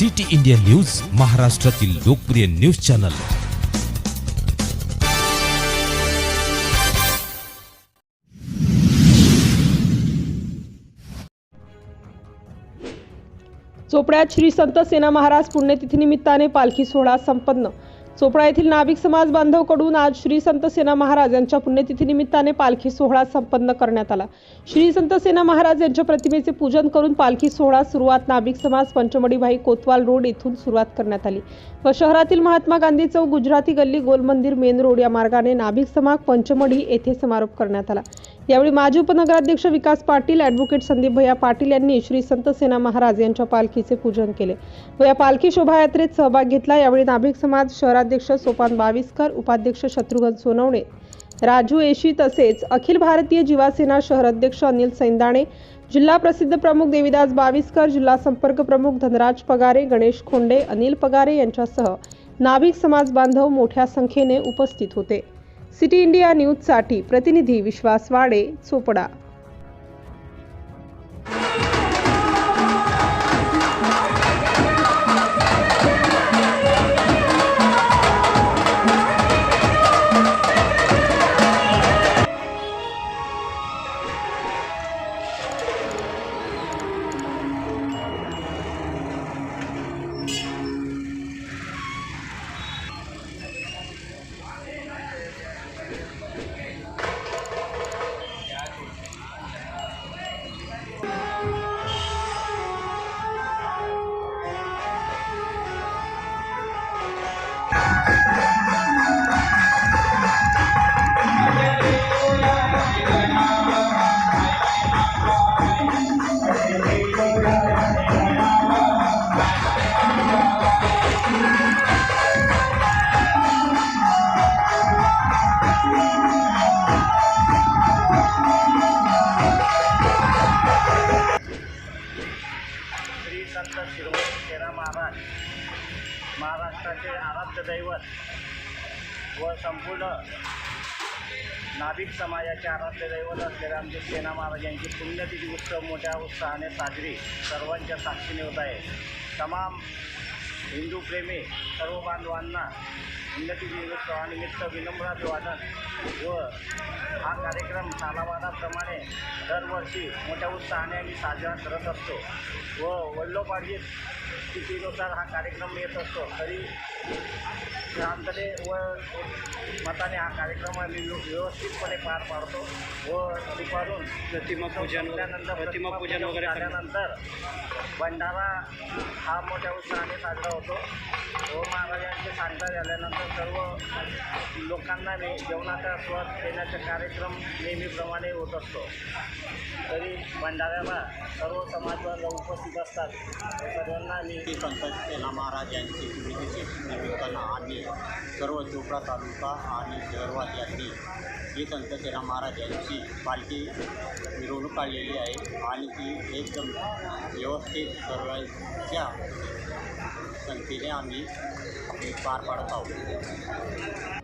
City India news महाराष्ट्रातील लोकप्रिय news channel. चोपड्यात Shri संत सेना महाराज पुण्यतिथीनिमित्ताने पालखी सोहळा संपन्न. चोपडा येथील नाभिक समाज बांधवकडून आज श्री संत सेना महाराज यांच्या पुण्यतिथीनिमित्ताने पालखी सोहळा संपन्न करण्यात आला. श्री संत सेना महाराज यांच्या प्रतिमेचे पूजन करून पालखी सोहळा सुरुवात नाभिक समाज पंचमडीभाई कोतवाल रोड येथून सुरुवात करण्यात आली. व शहरातील महात्मा गांधी चौक गुजराती गल्ली गोल मंदिर मेन रोड या मार्गाने नाभिक समाज पंचमढी येथे समारोप करण्यात आला. यावेळी माजी उपनगराध्यक्ष विकास पाटील ॲडव्होकेट संदीप भैया पाटील यांनी श्री संत सेना महाराज यांच्या पालखीचे पूजन केले. व या पालखी शोभायात्रेत सहभाग घेतला. यावेळी नाभिक समाज शहरात शहराध्यक्ष सोपान बाविस्कर उपाध्यक्ष शत्रुघ्न सोनवणे राजू येशी तसेच अखिल भारतीय जीवासेना शहर अध्यक्ष अनिल सैंदाणे जिल्हा प्रसिद्ध प्रमुख देविदास बाविस्कर जिल्हा संपर्क प्रमुख धनराज पगारे गणेश खोंडे अनिल पगारे यांच्यासह नाभिक समाज बांधव मोठ्या संख्येने उपस्थित होते. सिटी इंडिया न्यूजसाठी प्रतिनिधी विश्वास वाडे चोपडा. श्री शिरवत तेरा सेना महाराज. महाराष्ट्राचे आराध्य दैवत व संपूर्ण नाभिक समाजाचे आराध्य दैवत असलेले आमचे सेना महाराज यांची पुण्यतिथी उत्सव मोठ्या उत्साहाने साजरी सर्वांच्या साक्षीने होत आहे. तमाम हिंदू प्रेमी सर्व बांधवांना पुण्यतिथी उत्सवानिमित्त विनम्र अभिवादन व हा कार्यक्रम सालावादाप्रमाणे दरवर्षी मोठ्या उत्साहाने आम्ही साजरा करत असतो व वडिलोपार्जित स्थितीनुसार हा कार्यक्रम येत असतो. तरी शांतते व मताने हा कार्यक्रम व्यवस्थितपणे पार पाडतो व दुपारून प्रतिमा पूजन संपल्यानंतर प्रतिमा पूजन वगैरे करतात. झाल्यानंतर भंडारा हा मोठ्या उत्साहाने साजरा होतो. व महाराजांची सांगता झाल्यानंतर सर्व लोकांना मी जेवणाचा स्वाद देण्याचा कार्यक्रम नेहमीप्रमाणे होत असतो. तरी भंडाऱ्याला सर्व समाजबांधव उपस्थित असतात. सर्वांना मी संत सेना महाराज यांची स्मृतीचे निमित्तानं आम्ही सर्व चोपडा तालुका आणि शहरवासियांनी श्री संत सेना महाराज यांची पालखी मिरवणूक काढलेली आहे आणि ती एकदम व्यवस्थित सर्वांच्या संख्येने आम्ही पार पाडत आहोत.